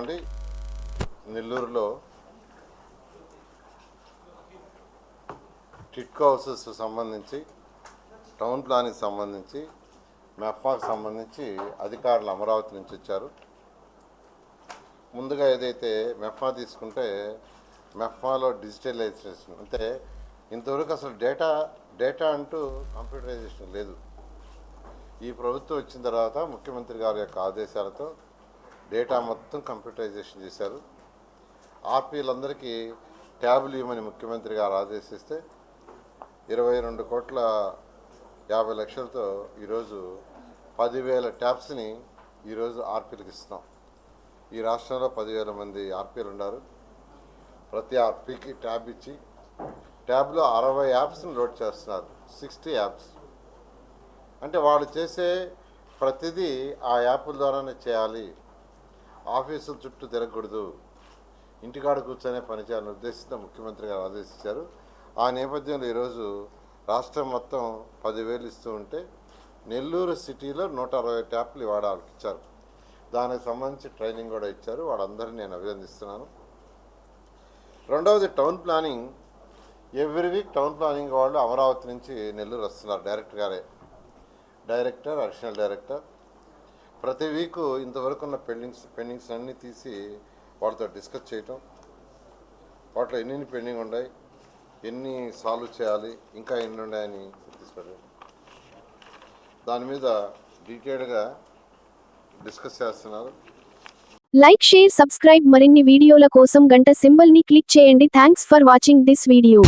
అండి నెల్లూరులో టిట్కో హౌసెస్ సంబంధించి టౌన్ ప్లానింగ్ సంబంధించి మెఫాకు సంబంధించి అధికారులు అమరావతి నుంచి వచ్చారు. ముందుగా ఏదైతే మెఫా తీసుకుంటే మెప్పాలో డిజిటలైజేషన్ అంటే ఇంతవరకు అసలు డేటా డేటా అంటూ కంప్యూటరైజేషన్ లేదు. ఈ ప్రభుత్వం వచ్చిన తర్వాత ముఖ్యమంత్రి గారి యొక్క ఆదేశాలతో డేటా మొత్తం కంప్యూటరైజేషన్ చేశారు. ఆర్పీలందరికీ ట్యాబ్లు ఇవ్వమని ముఖ్యమంత్రి గారు ఆదేశిస్తే ఇరవై రెండు కోట్ల యాభై లక్షలతో ఈరోజు పదివేల ట్యాబ్స్ని ఈరోజు ఆర్పీలకు ఇస్తున్నాం. ఈ రాష్ట్రంలో పదివేల మంది ఆర్పీలు ఉన్నారు ప్రతి ఆర్పీకి ట్యాబ్ ఇచ్చి ట్యాబ్లో అరవై యాప్స్ని లోడ్ చేస్తున్నారు. Sixty apps. అంటే వాళ్ళు చేసే ప్రతిదీ ఆ యాప్ల ద్వారానే చేయాలి. ఆఫీసుల చుట్టూ తిరగకూడదు. ఇంటికాడ కూర్చొనే పని చేయాలని ఉద్దేశంతో ముఖ్యమంత్రి గారు ఆదేశించారు. ఆ నేపథ్యంలో ఈరోజు రాష్ట్రం మొత్తం పదివేలు ఇస్తూ ఉంటే నెల్లూరు సిటీలో నూట అరవై ట్యాప్లు ఇవాళ ఇచ్చారు. దానికి సంబంధించి ట్రైనింగ్ కూడా ఇచ్చారు. వాళ్ళందరినీ నేను అభినందిస్తున్నాను. రెండవది town planning. Every week town planning వాళ్ళు అమరావతి నుంచి నెల్లూరు వస్తున్నారు. డైరెక్టర్ గారే. Director additional director. ప్రతి వీక్ ఇంతవరకు ఉన్న పెండింగ్స్ పెండింగ్స్ అన్నీ తీసి వాళ్ళతో డిస్కస్ చేయటం. వాటిలో ఎన్ని పెండింగ్ ఉన్నాయి ఎన్ని సాల్వ్ చేయాలి ఇంకా ఎన్ని ఉన్నాయని గుర్తించడం దాని మీద డీటెయిల్డ్గా డిస్కస్ చేస్తున్నారు. లైక్ షేర్ సబ్స్క్రైబ్ మరిన్ని వీడియోల కోసం గంట సింబల్ని క్లిక్ చేయండి. Thanks for watching this video